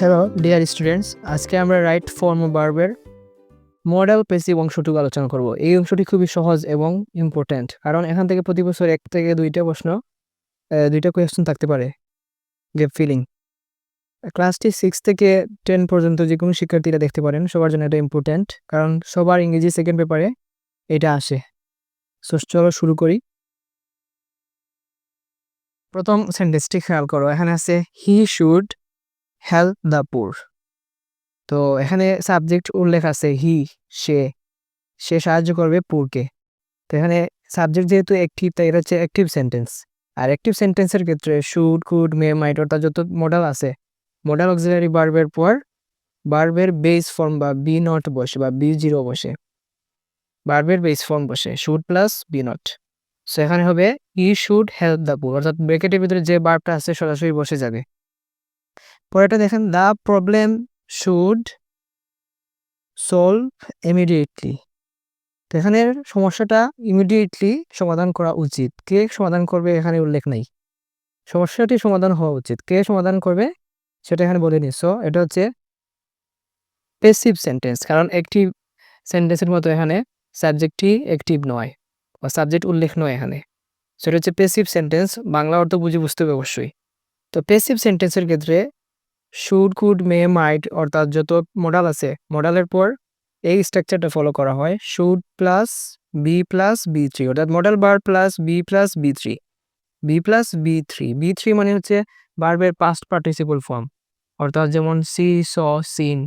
Hello dear students আজকে আমরা right form বার্বের মডেল পেসিভ অংশটুকু আলোচনা করব। এই অংশটি খুবই সহজ এবং ইম্পর্ট্যান্ট কারণ এখান থেকে প্রতি বছর এক থেকে দুইটা প্রশ্ন দুইটা কোয়েশ্চেন থাকতে পারে। গেপ ফিলিং ক্লাসটি সিক্স থেকে টেন পর্যন্ত যে কোনো শিক্ষার্থীরা দেখতে পারেন, সবার জন্য এটা ইম্পর্ট্যান্ট কারণ সবার ইংরেজি সেকেন্ড পেপারে এটা আসে। সো চলো শুরু করি। প্রথম সেন্টেন্সটি খেয়াল করো। এখানে আছে he should help the poor তো এখানে সাবজেক্ট উল্লেখ আছে হি, সে সে সাহায্য করবে পুরকে। তো এখানে সাবজেক্ট যেহেতু অ্যাক্টিভ তাই এটা হচ্ছে অ্যাক্টিভ সেন্টেন্স আর অ্যাক্টিভ সেন্টেন্সের ক্ষেত্রে শুড কুড মে মাইট অর্থাৎ যত মডেল আছে মডেল অক্সিলারি বার্বের পর বার্বের বেস ফর্ম বা বি নট বসে বা বি জিরো বসে। বার্বের বেস ফর্ম বসে should plus V naught so এখানে হবে ই শুড হেল্প দ্য পুর অর্থাৎ ব্রেকেটের ভিতরে যে বার্বটা আছে সরাসরি বসে যাবে। পরেরটা দেখেন the problem should solve immediately তো এখানে সমস্যাটা ইমিডিয়েটলি সমাধান করা উচিত। কে সমাধান করবে এখানে উল্লেখ নাই। সমস্যাটি সমাধান হওয়া উচিত। কে সমাধান করবে? সেটা এখানে বলে নিস এটা হচ্ছে পেসিভ সেন্টেন্স কারণ অ্যাক্টিভ সেন্টেন্সের মতো এখানে সাবজেক্টটি অ্যাক্টিভ নয়, বা সাবজেক্ট উল্লেখ নয় এখানে। সেটা হচ্ছে পেসিভ সেন্টেন্স বাংলা অর্থ বুঝে বুঝতে হবে অবশ্যই। তো পেসিভ সেন্টেন্সের ক্ষেত্রে শুড কুড মে মাইট অর্থাৎ যত মডেল আছে মডেলের পর এই স্ট্রাকচারটা ফলো করা হয় should plus be plus V three অর্থাৎ modal bar plus be plus V three be plus V three V three মানে হচ্ছে বার্বের পাস্ট পার্টিসিপল ফর্ম অর্থাৎ যেমন সি স সিন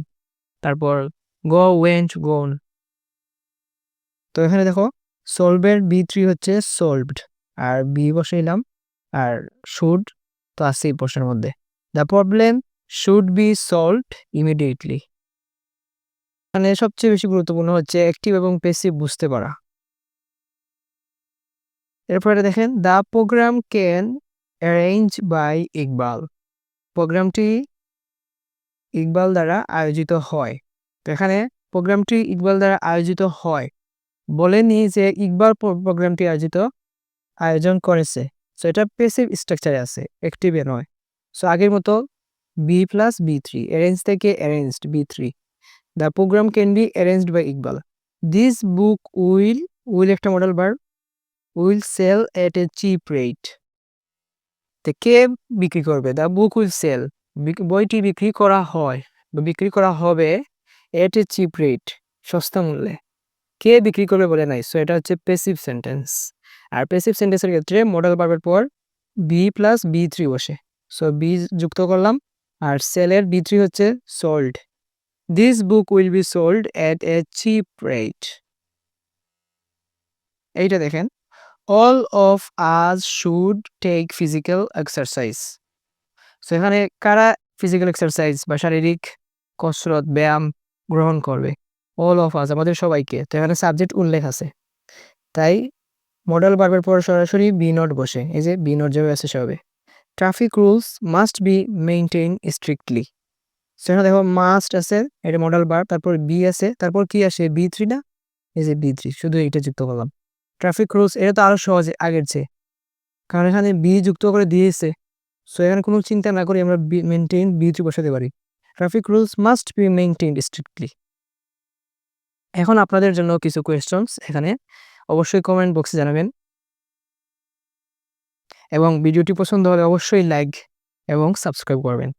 তারপর গো ওয়েন্ট গোন তো এখানে দেখো সলভের বি থ্রি হচ্ছে সলভড আর বি বসাইলাম, আর শুড তো আছে এই প্রশ্নের মধ্যে। The problem should be solved immediately মানে সবচেয়ে বেশি গুরুত্বপূর্ণ হচ্ছে অ্যাক্টিভ এবং পেসিভ বুঝতে পারা। এরপরে দেখেন the program can arrange by Iqbal প্রোগ্রামটি ইকবাল দ্বারা আয়োজিত হয়। এখানে প্রোগ্রামটি ইকবাল দ্বারা আয়োজিত হয়। বলেনি যে ইকবাল প্রোগ্রামটি আয়োজিত, আয়োজন করেছে। সো এটা পেসিভ স্ট্রাকচারে আছে অ্যাক্টিভে নয়। সো আগের মতো be plus V three arrange থেকে arranged V three the program can be arranged by Iqbal this book will will একটা modal bar will sell at a cheap rate তো কে বিক্রি করবে দ্য বুক উইল সেল বইটি বিক্রি করা হয়, বা বিক্রি করা হবে এট এ চিপ রেট সস্তা মূল্যে। কে বিক্রি করবে বলে নাই? সো এটা হচ্ছে পেসিভ সেন্টেন্স আর পেসিভ সেন্টেন্সের ক্ষেত্রে মডেল পাবের পর বি প্লাস বি থ্রি বসে। সো বি যুক্ত করলাম আর সেলের বি থ্রি হচ্ছে sold this book will be sold at a cheap rate এইটা দেখেন। All of us should take physical exercise so এখানে কারা ফিজিক্যাল এক্সারসাইজ বা শারীরিক কসরত, ব্যায়াম গ্রহণ করবে? অল অফ আজ আমাদের সবাইকে। তো এখানে সাবজেক্ট উল্লেখ আছে। তাই মডেল বার্বের পর সরাসরি বি নট বসে। এই যে বি নট যেভাবে আছে সেভাবে। Traffic rules must be maintain strictly সেখানে দেখো মাস্ট আছে, এটা মডেল বার তারপর বি আছে, তারপর কি আসে? বি থ্রি না? এই যে বি থ্রি শুধু এইটা যুক্ত করলাম। ট্রাফিক রুলস এটা তো আরও সহজ, আগের চেয়ে। কারণ এখানে বি যুক্ত করে দিয়েছে সো এখানে কোনো চিন্তা না করে আমরা বি মেনটেন বি থ্রি বসাতে পারি। Traffic rules must be maintain strictly এখন আপনাদের জন্য কিছু কোয়েশ্চনস এখানে। অবশ্যই কমেন্ট বক্সে জানাবেন। এবং ভিডিওটি পছন্দ হলে অবশ্যই লাইক এবং সাবস্ক্রাইব করবেন।